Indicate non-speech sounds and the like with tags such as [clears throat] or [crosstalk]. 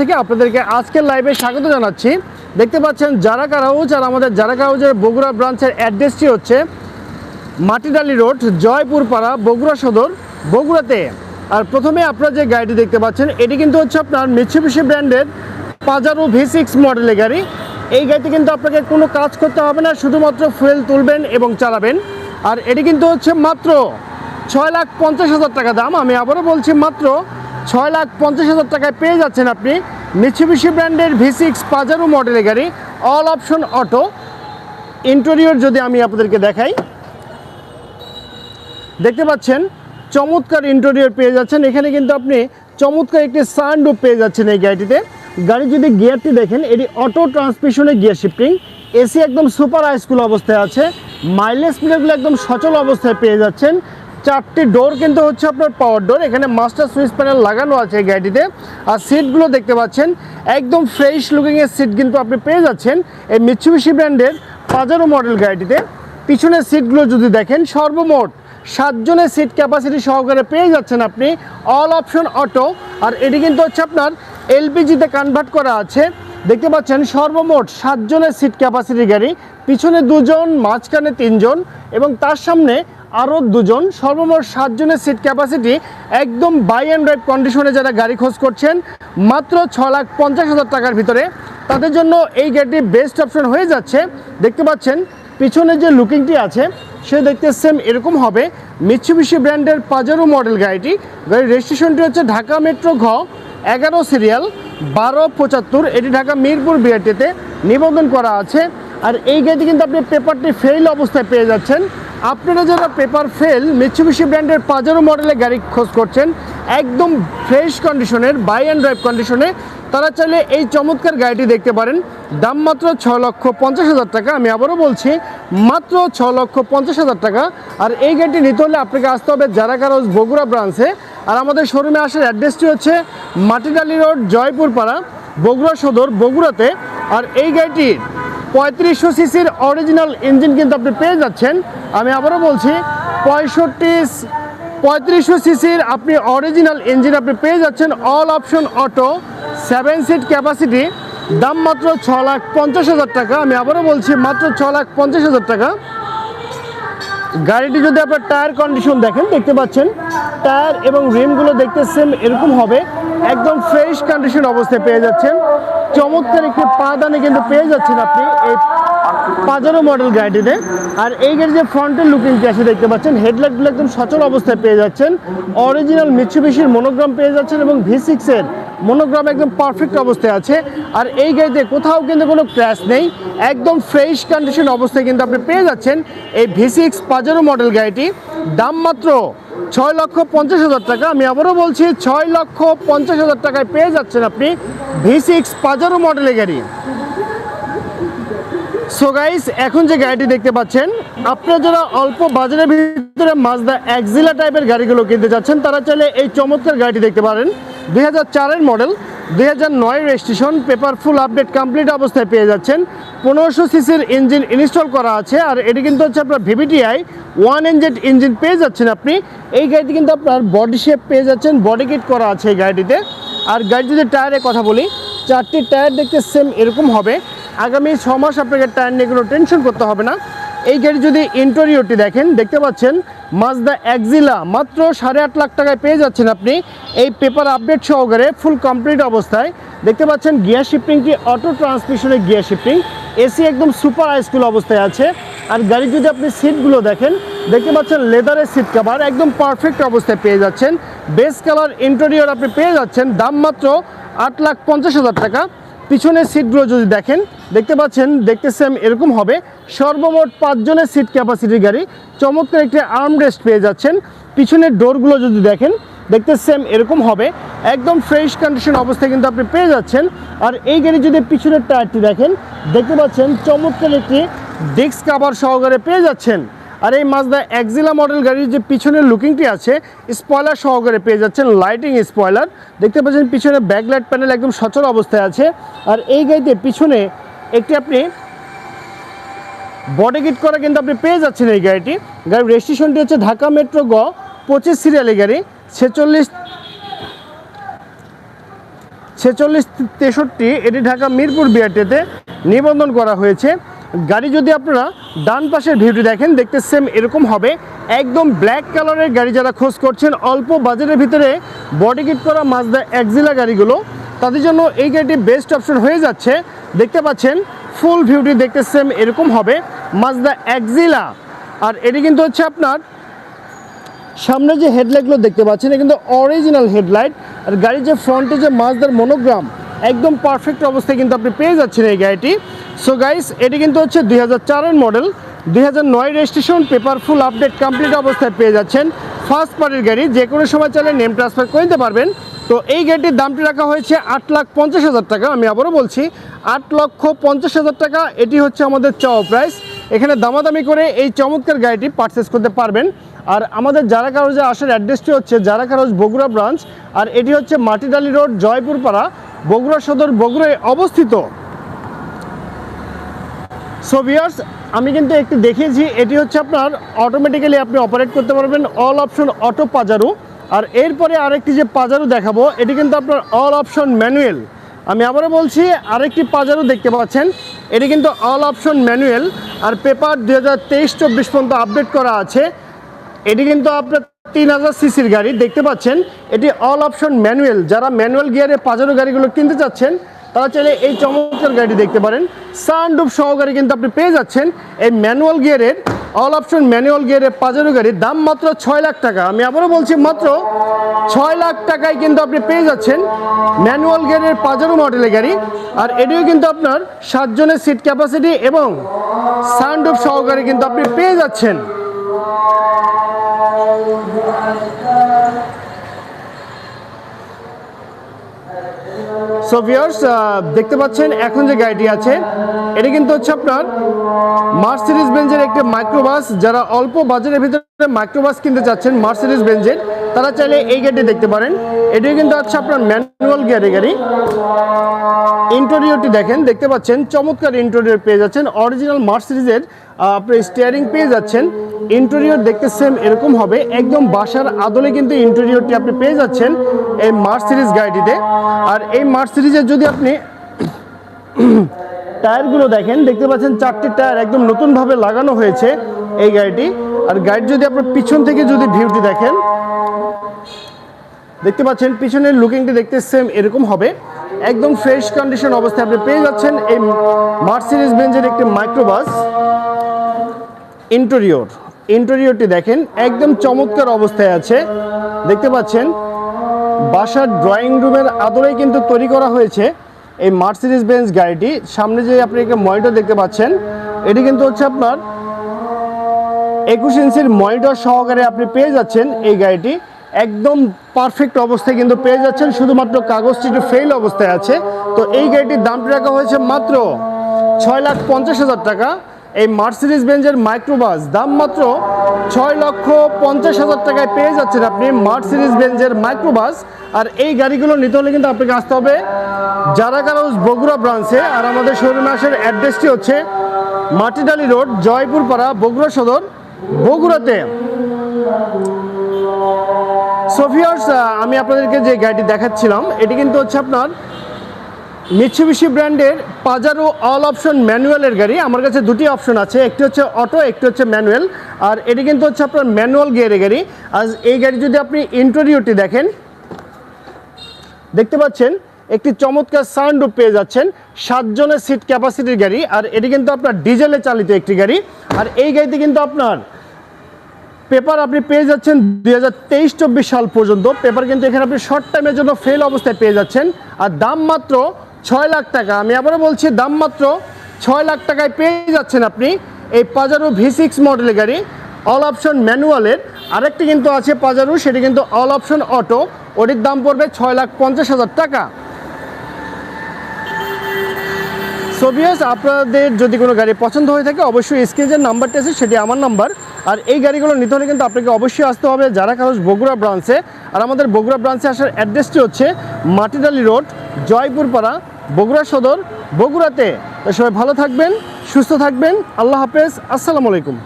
থেকে আপনাদেরকে আজকের লাইভে স্বাগত জানাচ্ছি। দেখতে পাচ্ছেন জারাকা হাউজ আর আমাদের জারাকা হাউজের বগুড়া ব্রাঞ্চের অ্যাড্রেসটি হচ্ছে মাটিডালি রোড, জয়পুরপাড়া, বগুড়া সদর, বগুড়াতে। আর প্রথমে আপনারা যে গাড়িটি দেখতে পাচ্ছেন, এটি কিন্তু হচ্ছে আপনার মিৎসুবিশি ব্র্যান্ডের পাজারো ভি সিক্স মডেলের গাড়ি। এই গাড়িতে কিন্তু আপনাকে কোনো কাজ করতে হবে না, শুধুমাত্র ফুয়েল তুলবেন এবং চালাবেন। আর এটি কিন্তু হচ্ছে মাত্র ছয় লাখ পঞ্চাশ হাজার টাকা দাম। আমি আবারও বলছি মাত্র ছয় লাখ পঞ্চাশ হাজার টাকায় পেয়ে যাচ্ছেন আপনি। মিৎসুবিশি ব্র্যান্ডের ভি সিক্স পাজারো মডেলের গাড়ি অল অপশন অটো ইন্টেরিয়র যদি আমি আপনাদেরকে দেখাই, দেখতে পাচ্ছেন, চমৎকার ইন্টেরিয়র পেয়ে যাচ্ছেন। এখানে কিন্তু আপনি চমৎকার একটি সানরুফ পেয়ে যাচ্ছেন এই গাড়িটিতে। গাড়ি যদি গিয়ারটি দেখেন, এটি অটো ট্রান্সমিশনের গিয়ার শিফটিং এসি একদম সুপার হাইস্কুল অবস্থায় আছে। মাইলেজ মিটারগুলো একদম সচল অবস্থায় পেয়ে যাচ্ছেন। চারটি ডোর কিন্তু হচ্ছে আপনার পাওয়ার ডোর এখানে মাস্টার সুইচ প্যানেল লাগানো আছে এই গাড়িটিতে। আর সিটগুলো দেখতে পাচ্ছেন, একদম ফ্রেশ লুকিংয়ের সিট কিন্তু আপনি পেয়ে যাচ্ছেন এই মিৎসুবিশি ব্র্যান্ডের পাজারো মডেল গাড়িটিতে। পিছনের সিটগুলো যদি দেখেন, সর্বমোট সাতজনের সিট ক্যাপাসিটি সহকারে পেয়ে যাচ্ছেন আপনি অল অপশন অটো আর এটি কিন্তু হচ্ছে আপনার এলপিজিতে কনভার্ট করা আছে। দেখতে পাচ্ছেন, সর্বমোট সাতজনের সিট ক্যাপাসিটি গাড়ি। পিছনে দুজন, মাঝখানে তিনজন এবং তার সামনে আরও দুজন, সর্বমোট সাতজনের সিট ক্যাপাসিটি একদম বাই অ্যান্ড ড্রাইভ কন্ডিশনে যারা গাড়ি খোঁজ করছেন, মাত্র ছ লাখ পঞ্চাশ হাজার টাকার ভিতরে। তাদের জন্য এই গাড়িটি বেস্ট অপশন হয়ে যাচ্ছে। দেখতে পাচ্ছেন, পিছনে যে লুকিংটি আছে সে দেখতে সেম এরকম হবে। মিৎসুবিশি ব্র্যান্ডের পাজারো মডেল গাড়িটি। গাড়ির রেজিস্ট্রেশনটি হচ্ছে ঢাকা মেট্রো ঘ, এগারো সিরিয়াল বারো পঁচাত্তর। এটি ঢাকা মিরপুর বিআরটিতে নিবন্ধন করা আছে। আর এই গাড়িটি কিন্তু আপনি পেপারটি ফেল অবস্থায় পেয়ে যাচ্ছেন। আপনারা যারা পেপার ফেল মিৎসুবিশি ব্র্যান্ডের পাজারো মডেলের গাড়ি খোঁজ করছেন, একদম ফ্রেশ কন্ডিশনের বাই অ্যান্ড ড্রাইভ কন্ডিশনে তারা চাইলে এই চমৎকার গাড়িটি দেখতে পারেন। দাম মাত্র ছ লক্ষ পঞ্চাশ হাজার টাকা, আমি আবারও বলছি, মাত্র ছ লক্ষ পঞ্চাশ হাজার টাকা। আর এই গাড়িটি নিতে হলে আপনাকে আসতে হবে জারাকারোজ বগুড়া ব্রাঞ্চে আর আমাদের শোরুমে আসার অ্যাড্রেসটি হচ্ছে মাটিডালি রোড জয়পুর পাড়া বগুড়া সদর, বগুড়াতে। আর এই গাড়িটির পঁয়ত্রিশশো সিসির অরিজিনাল ইঞ্জিন কিন্তু আপনি পেয়ে যাচ্ছেন। আমি আবারও বলছি, পঁয়ষট্টি পঁয়ত্রিশশো সিসির আপনি অরিজিনাল ইঞ্জিন আপনি পেয়ে যাচ্ছেন। All option auto seven seat capacity দাম মাত্র ছ লাখ পঞ্চাশ হাজার টাকা। আমি আবারও বলছি, মাত্র ছ লাখ পঞ্চাশ হাজার টাকা। গাড়িটি যদি আপনার টায়ার কন্ডিশন দেখেন, দেখতে পাচ্ছেন টায়ার এবং রিমগুলো দেখতে সেম এরকম হবে। একদম ফ্রেশ কন্ডিশন অবস্থায় পেয়ে যাচ্ছেন। চমৎকার একটি পাদানি কিন্তু পেয়ে যাচ্ছেন আপনি এই পাজারো মডেল গাড়িটিতে। আর এই গাড়ির যে ফ্রন্টের লুকিংটি আছে, দেখতে পাচ্ছেন হেডলাইটগুলো একদম সচল অবস্থায় পেয়ে যাচ্ছেন। অরিজিনাল মিৎসুবিশির মনোগ্রাম পেয়ে যাচ্ছেন এবং ভি সিক্সের মনোগ্রাম একদম পারফেক্ট অবস্থায় আছে। আর এই গাড়িতে কোথাও কিন্তু কোনো ক্র্যাশ নেই। একদম ফ্রেশ কন্ডিশন অবস্থায় কিন্তু আপনি পেয়ে যাচ্ছেন এই ভি সিক্স পাজারো মডেল গাড়িটি। দাম মাত্র ছয় লক্ষ পঞ্চাশ হাজার টাকা। আমি আবারও বলছি, ছয় লক্ষ পঞ্চাশ হাজার টাকায় পেয়ে যাচ্ছেন আপনি ভি সিক্স পাজারো মডেলের গাড়ি। সো গাইস এখন যে গাড়িটি দেখতে পাচ্ছেন, আপনারা যারা অল্প বাজারের ভিতরে মাজদা একজিলা টাইপের গাড়িগুলো কিনতে চাচ্ছেন তারা চাইলে এই চমৎকার গাড়িটি দেখতে পারেন। দুই হাজার মডেল দুই হাজার নয় registration paper full update complete অবস্থায় পেয়ে যাচ্ছেন। পনেরোশো সিসির ইঞ্জিন ইনস্টল করা আছে, আর এটি কিন্তু হচ্ছে আপনার ভিভিটিআই ওয়ান ইঞ্জেড ইঞ্জিন পেয়ে যাচ্ছেন আপনি। এই গাড়িটি কিন্তু আপনার বডি শেপ পেয়ে যাচ্ছেন বডি কিট করা আছে এই গাড়িটিতে। আর গাড়ি যদি টায়ারের কথা বলি, চারটি টায়ার দেখতে সেম এরকম হবে। আগামী ছ মাস আপনাকে টায়ার নিয়ে কোনো টেনশন করতে হবে না। এই গাড়ি যদি ইন্টেরিয়রটি দেখেন, দেখতে পাচ্ছেন মাজদা একজিলা মাত্র সাড়ে আট লাখ টাকায় পেয়ে যাচ্ছেন আপনি। এই পেপার আপডেট সহকারে ফুল কমপ্লিট অবস্থায়। দেখতে পাচ্ছেন গিয়ার শিফটিংটি অটো ট্রান্সমিশনের গিয়ার শিফটিং এসি একদম সুপার হাইস্কুল অবস্থায় আছে। আর গাড়ি যদি আপনি সিটগুলো দেখেন, দেখতে পাচ্ছেন লেদারের সিট কাভার একদম পারফেক্ট অবস্থায় পেয়ে যাচ্ছেন। বেস কালার ইন্টেরিয়র আপনি পেয়ে যাচ্ছেন, দাম মাত্র আট লাখ পঞ্চাশ হাজার টাকা। পিছনের সিটগুলো যদি দেখেন, দেখতে পাচ্ছেন, দেখতে সেম এরকম হবে। সর্বমোট পাঁচজনের সিট ক্যাপাসিটির গাড়ি, চমৎকার একটি আর্মরেস্ট পেয়ে যাচ্ছেন। পিছনের ডোরগুলো যদি দেখেন, দেখতে সেম এরকম হবে। একদম ফ্রেশ কন্ডিশন অবস্থায় কিন্তু আপনি পেয়ে যাচ্ছেন। আর এই গাড়ি যদি পিছনের টায়ারটি দেখেন, দেখতে পাচ্ছেন, চমৎকার একটি ডিস্ক কাভার সহকারে পেয়ে যাচ্ছেন। আর এই মাজদা একজিলা মডেল গাড়ির যে পিছনের লুকিংটি আছে স্পয়লার সহকারে পেয়ে যাচ্ছেন লাইটিং স্পয়লার দেখতে পাচ্ছেন পিছনে ব্যাকলাইট প্যানেল একদম সচল অবস্থায় আছে। আর এই গাড়িতে পিছনে একটি আপনি বডি কিট করা কিন্তু আপনি পেয়ে যাচ্ছেন এই গাড়িটি। গাড়ির রেজিস্ট্রেশনটি হচ্ছে ঢাকা মেট্রো গ, পঁচিশ সিরিয়ালের গাড়ি, ছেচল্লিশ ছেচল্লিশ তেষট্টি, এটি ঢাকা মিরপুর বিআরটিতে নিবন্ধন করা হয়েছে। গাড়ি যদি আপনারা ডান পাশের ভিউটি দেখেন, দেখতে সেম এরকম হবে। একদম ব্ল্যাক কালারের গাড়ি যারা খোঁজ করছেন, অল্প বাজেটের ভিতরে বডি কিট করা মাজদা একজিলা গাড়িগুলো, তাদের জন্য এই গাড়িটি বেস্ট অপশন হয়ে যাচ্ছে। দেখতে পাচ্ছেন ফুল ভিউটি দেখতে সেম এরকম হবে মাজদা একজিলা আর এটি কিন্তু হচ্ছে আপনার, সামনে যে হেডলাইটগুলো দেখতে পাচ্ছেন এটা কিন্তু অরিজিনাল হেডলাইট আর গাড়ির যে ফ্রন্টে যে মাজদার মনোগ্রাম একদম পারফেক্ট অবস্থায় কিন্তু আপনি পেয়ে যাচ্ছেন এই গাড়িটি। সো গাইস এটি কিন্তু হচ্ছে দুই হাজার মডেল দুই হাজার নয় registration paper full update complete অবস্থায় পেয়ে যাচ্ছেন ফার্স্ট পার্টির গাড়ি। যে কোনো সময় চাইলে নেম ট্রান্সফার করে নিতে পারবেন। তো এই গাড়িটির দামটি রাখা হয়েছে আট লাখ পঞ্চাশ হাজার টাকা, আমি আবারও বলছি, আট লক্ষ পঞ্চাশ হাজার টাকা, এটি হচ্ছে আমাদের চাওয়া প্রাইস এখানে দামাদামি করে এই চমৎকার গাড়িটি পারচেস করতে পারবেন। আর আমাদের যারা কারোজে আসার অ্যাড্রেসটি হচ্ছে যারা কারোজ বগুড়া ব্রাঞ্চ আর এটি হচ্ছে মাটিডালি রোড জয়পুরপাড়া। বগুড়া সদর বগুড়ায় অবস্থিত। সো আমি কিন্তু একটু দেখিয়েছি, এটি হচ্ছে আপনার অটোমেটিক্যালি আপনি অপারেট করতে পারবেন অল অপশন অটো পাজারু আর এরপরে আরেকটি যে পাজারু দেখাবো, এটি কিন্তু আপনার অল অপশন ম্যানুয়াল আমি আবারও বলছি, আরেকটি পাজারু দেখতে পাচ্ছেন, এটি কিন্তু অল অপশন ম্যানুয়াল আর পেপার দু হাজার তেইশ চব্বিশ পর্যন্ত আপডেট করা আছে। এটি কিন্তু আপনার তিন হাজার সিসির গাড়ি, দেখতে পাচ্ছেন। এটি অল অপশন ম্যানুয়াল যারা ম্যানুয়াল গিয়ারে পাজারো গাড়িগুলো কিনতে চাচ্ছেন, তারা চাইলে এই চমৎকার গাড়ি দেখতে পারেন। সানডুপ সহকারে কিন্তু আপনি পেয়ে যাচ্ছেন এই ম্যানুয়াল গিয়ারের অল অপশন ম্যানুয়াল গিয়ারের পাজারো গাড়ির দাম মাত্র ছয় লাখ টাকা। আমি আবারও বলছি, মাত্র ছয় লাখ টাকায় কিন্তু আপনি পেয়ে যাচ্ছেন ম্যানুয়াল গিয়ারের পাজারো মডেলের গাড়ি। আর এটিও কিন্তু আপনার সাতজনের সিট ক্যাপাসিটি এবং সানডুপ সহকারে কিন্তু আপনি পেয়ে যাচ্ছেন। সো ভিউয়ার্স দেখতে পাচ্ছেন এখন যে গাড়িটি আছে, এটি কিন্তু হচ্ছে আপনার মার্সিডিজ বেঞ্জের একটি মাইক্রোবাস যারা অল্প বাজারের ভিতরে মাইক্রোবাস কিনতে চাচ্ছেন মার্সিডিজ বেঞ্জের তারা চাইলে এই গাড়িটি দেখতে পারেন। এটি কিন্তু হচ্ছে আপনার ম্যানুয়াল গিয়ারের গাড়ি। ইন্টেরিয়রটি দেখেন, দেখতে পাচ্ছেন, চমৎকার ইন্টেরিয়র পেয়ে যাচ্ছেন। অরিজিনাল মার্সিডিজের আপনি স্টিয়ারিং পেয়ে যাচ্ছেন। ইন্টেরিয়র দেখতে সেম এরকম হবে। একদম বাসার আদলে কিন্তু ইন্টেরিয়রটি আপনি পেয়ে যাচ্ছেন এই মার্সিডিজ গাড়িটিতে। আর এই মার্সিডিজের যদি আপনি [clears throat] টায়ারগুলো দেখেন, দেখতে পাচ্ছেন চারটি টায়ার একদম নতুনভাবে লাগানো হয়েছে এই গাড়িটি। আর গাড়ির যদি আপনার পিছন থেকে যদি ভিউটি দেখেন দেখতে পাচ্ছেন, পিছনের লুকিংটি দেখতে সেম এরকম হবে। একদম ফ্রেশ কন্ডিশন অবস্থায় আপনি পেয়ে যাচ্ছেন এই মার্সিডিজ বেঞ্জের একটি মাইক্রোবাস ইন্টেরিয়র ইন্টেরিয়রটি দেখেন, একদম চমৎকার অবস্থায় আছে। দেখতে পাচ্ছেন, বাসার ড্রয়িং রুমের আদরেই কিন্তু তৈরি করা হয়েছে এই মার্সিডিজ বেঞ্জ গাড়িটি। সামনে যে আপনি একটা মনিটর দেখতে পাচ্ছেন, এটি কিন্তু হচ্ছে আপনার একুশ ইঞ্চির মনিটর সহকারে আপনি পেয়ে যাচ্ছেন এই গাড়িটি। একদম পারফেক্ট অবস্থায় কিন্তু পেয়ে যাচ্ছেন। শুধুমাত্র কাগজটি একটু ফেল অবস্থায় আছে। তো এই গাড়িটির দামটি রাখা হয়েছে মাত্র ছয় লাখ পঞ্চাশ হাজার টাকা। এই মার্সিডিজ বেঞ্জের মাইক্রোবাস দাম মাত্র ছয় লক্ষ পঞ্চাশ হাজার টাকায় পেয়ে যাচ্ছেন আপনি মার্সিডিজ বেঞ্জের মাইক্রোবাস আর এই গাড়িগুলো নিতে হলে কিন্তু আপনাকে আসতে হবে যারা কারও বগুড়া ব্রাঞ্চে আর আমাদের শোরুমে আসার অ্যাড্রেসটি হচ্ছে মাটিডালি রোড, জয়পুরপাড়া, বগুড়া সদর, বগুড়াতে। সোফিয়ার্স আমি আপনাদেরকে যে গাড়িটি দেখাচ্ছিলাম, এটি কিন্তু হচ্ছে আপনার মিৎসুবিশি ব্র্যান্ডের পাজারো অল অপশন ম্যানুয়ালের গাড়ি। আমার কাছে দুটি অপশন আছে, একটি হচ্ছে অটো একটি হচ্ছে ম্যানুয়াল আর এটি কিন্তু হচ্ছে আপনার ম্যানুয়াল গিয়ারের গাড়ি। আজ এই গাড়ি যদি আপনি ইন্টেরিয়রটি দেখেন, দেখতে পাচ্ছেন, একটি চমৎকার সাউন্ড পেয়ে যাচ্ছেন, সাতজনের সিট ক্যাপাসিটির গাড়ি। আর এটি কিন্তু আপনার ডিজেলে চালিত একটি গাড়ি। আর এই গাড়িতে কিন্তু আপনার পেপার আপনি পেয়ে যাচ্ছেন দুই হাজার তেইশ, চব্বিশ সাল পর্যন্ত। পেপার কিন্তু এখানে আপনি শর্ট টাইমের জন্য ফেল অবস্থায় পেয়ে যাচ্ছেন। আর দাম মাত্র ছয় লাখ টাকা। আমি আবারও বলছি, দাম মাত্র ছয় লাখ টাকায় পেয়ে যাচ্ছেন আপনি এই পাজারো ভি সিক্স মডেলের গাড়ি। অল অপশন ম্যানুয়ালের আরেকটি কিন্তু আছে পাজারো সেটি কিন্তু অল অপশন অটো ওটির দাম পড়বে ছয় লাখ পঞ্চাশ হাজার টাকা। সোভিয়াস আপনাদের যদি কোনো গাড়ি পছন্দ হয়ে থাকে, অবশ্যই স্ক্রিনের নাম্বারটি আছে, সেটি আমার নাম্বার। আর এই গাড়িগুলো নিতে হলে কিন্তু আপনাকে অবশ্যই আসতে হবে যারা কাগজ বগুড়া ব্রাঞ্চে। আর আমাদের বগুড়া ব্রাঞ্চে আসার অ্যাড্রেসটি হচ্ছে মাটিডালি রোড, জয়পুরপাড়া, বগুড়া সদর, বগুড়াতে। সবাই ভালো থাকবেন, সুস্থ থাকবেন। আল্লাহ হাফেজ। আসসালামু আলাইকুম।